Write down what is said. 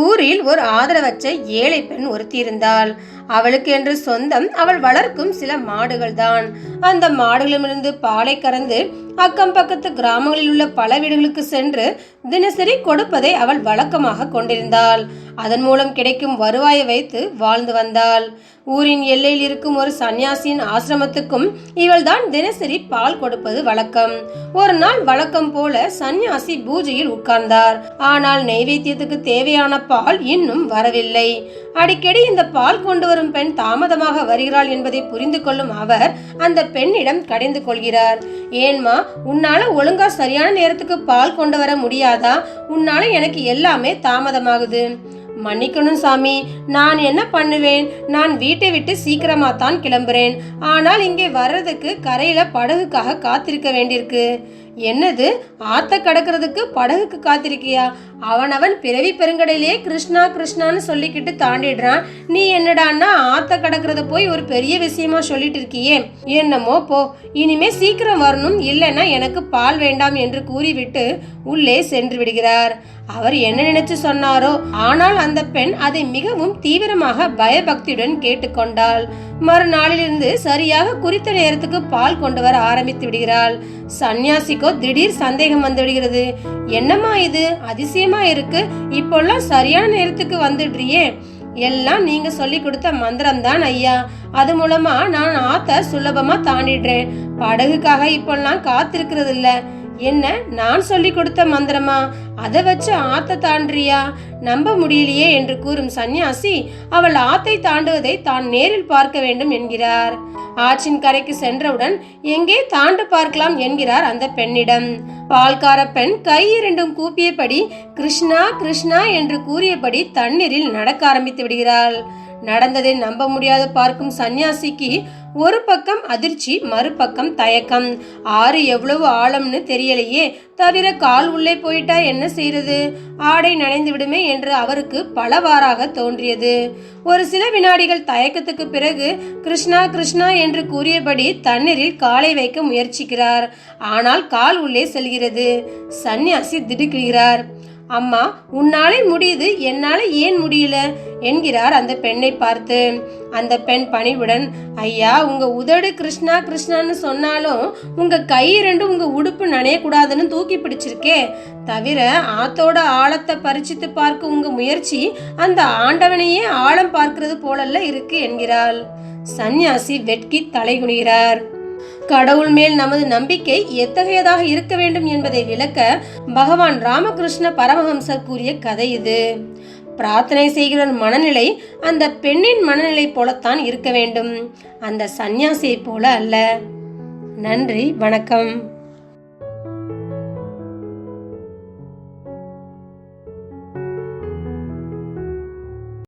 ஊரில் ஒரு ஆதரவற்ற ஏழை பெண் ஒருத்தி இருந்தாள் அவளுக்கு என்று சொந்தம் அவள் வளர்க்கும் சில மாடுகள் தான் அந்த மாடுகளிடமிருந்து பாலை கறந்து அக்கம் பக்கத்து கிராமங்களில் உள்ள பல வீடுகளுக்கு சென்று தினசரி கொடுப்பதை அவள் வழக்கமாக கொண்டிருந்தாள். அதன் மூலம் கிடைக்கும் வருவாயை வைத்து வாழ்ந்து வந்தாள். ஊரின் எல்லையில் இருக்கும் ஒரு சன்னியாசியின் ஆசிரமத்துக்கும் இவள்தான் தினசரி பால் கொடுப்பது வழக்கம். ஒரு நாள் வழக்கம் போல சன்னியாசி பூஜையில் உட்கார்ந்தார். ஆனால் நைவேத்தியத்துக்கு தேவையான பால் இன்னும் வரவில்லை. அடிக்கடி இந்த பால் கொண்டு வரும் பெண் தாமதமாக வருகிறாள் என்பதை புரிந்து கொள்ளும் அவர் அந்த பெண்ணிடம் கடிந்து கொள்கிறார். ஏன்மா உன்னால ஒழுங்கா சரியான நேரத்துக்கு பால் கொண்டு வர முடியாது. உன்னால எனக்கு எல்லாமே தாமதமாகுது. மன்னிக்கணும் சாமி. நான் என்ன பண்ணுவேன்? நான் வீட்டை விட்டு சீக்கிரமா தான் கிளம்புறேன். ஆனால் இங்கே வர்றதுக்கு கரையில படகுக்காக காத்திருக்க வேண்டியிருக்கு. என்னது? ஆத்த கடக்கிறதுக்கு படகுக்கு காத்திருக்கியா? அவனவன் பிறவி பெருங்கடையிலேயே கிருஷ்ணா கிருஷ்ணான்னு சொல்லிக்கிட்டு தாண்டிடுறான். நீ என்னடான்னா ஆத்த கடக்கிறத போய் ஒரு பெரிய விஷயமா சொல்லிட்டு இருக்கியே என்னமோ போ. இனிமே சீக்கிரம் வரணும் இல்லைன்னா எனக்கு பால் வேண்டாம் என்று கூறிவிட்டு உள்ளே சென்று விடுகிறார். அவர் என்ன நினைச்சு சொன்னாரோ ஆனால் அந்த பெண் அதை மிகவும் தீவிரமாக பயபக்தியுடன் கேட்டுக்கொண்டாள். மறுநாளிலிருந்து சரியாக குறித்த நேரத்துக்கு பால் கொண்டு வர ஆரம்பித்து விடுகிறாள். சன்னியாசிக்கு திடீர் சந்தேகம் வந்துடுகிறது என்னம்மா இது? அதிசயமா இருக்கு. இப்போல்லாம் சரியான நேரத்துக்கு வந்துடுறியே. எல்லாம் நீங்க சொல்லி கொடுத்த மந்திரம் தான் ஐயா. அது மூலமா நான் ஆத்த சுலபமா தாண்டிடுறேன். படகுக்காக இப்போல்லாம் காத்திருக்கிறது இல்லை என்ன நான் சொல்லி கொடுத்த மந்திரமா? அதை வச்சு ஆத்த தாண்டியா நம்ப முடியலையே என்று கூறும் சந்நியாசி அவள் ஆத்தை தாண்டுவதை தான் நேரில் பார்க்க வேண்டும் என்கிறார். ஆற்றின் கரைக்கு சென்றவுடன் எங்கே தாண்டு பார்க்கலாம் என்கிறார் அந்த பெண்ணிடம். பால்கார பெண் கை இரண்டும் கூப்பியபடி கிருஷ்ணா கிருஷ்ணா என்று கூறியபடி தண்ணீரில் நடக்க ஆரம்பித்து விடுகிறாள். நடந்ததை நம்ப முடியாது பார்க்கும் சந்நியாசிக்கு ஒரு பக்கம் அதிர்ச்சி மறுபக்கம் தயக்கம். ஆறு எவ்வளவு ஆழம்னு தெரியலையே. தவிர கால் உள்ளே போயிட்டா என்ன செய்யறது ஆடை நனைந்து விடுமே என்று அவருக்கு பலவாறாக தோன்றியது. ஒரு சில வினாடிகள் தயக்கத்துக்கு பிறகு கிருஷ்ணா கிருஷ்ணா என்று கூறியபடி தண்ணீரில் காலை வைக்க முயற்சிக்கிறார். ஆனால் கால் உள்ளே செல்கிறது. சந்நியாசி திடுக்குகிறார் அம்மா உன்னாலே முடியுது என்னால ஏன் முடியல? என்கிறார் அந்த பெண்ணை பார்த்து. அந்த பெண் பணிவுடன் ஐயா உங்க உதடு கிருஷ்ணா கிருஷ்ணான்னு சொன்னாலும் உங்க கை ரெண்டும் உங்க உடுப்பு நனையக்கூடாதுன்னு தூக்கி பிடிச்சிருக்கே. தவிர ஆத்தோட ஆழத்தை பரிச்சித்து பார்க்க உங்க முயற்சி அந்த ஆண்டவனையே ஆழம் பார்க்கிறது போலல்ல இருக்கு என்கிறாள். சந்நியாசி வெட்கி தலைகுனிகிறார். கடவுள் மேல் நமது நம்பிக்கை எத்தகையதாக இருக்க வேண்டும் என்பதை விளக்க பகவான் ராமகிருஷ்ண பரமஹம்சர் கூறிய கதை இது. பிரார்த்தனை செய்கிற மனநிலை அந்த பெண்ணின் மனநிலை போலத்தான் இருக்க வேண்டும். அந்த சந்நியாசியைப் போல அல்ல. நன்றி வணக்கம்.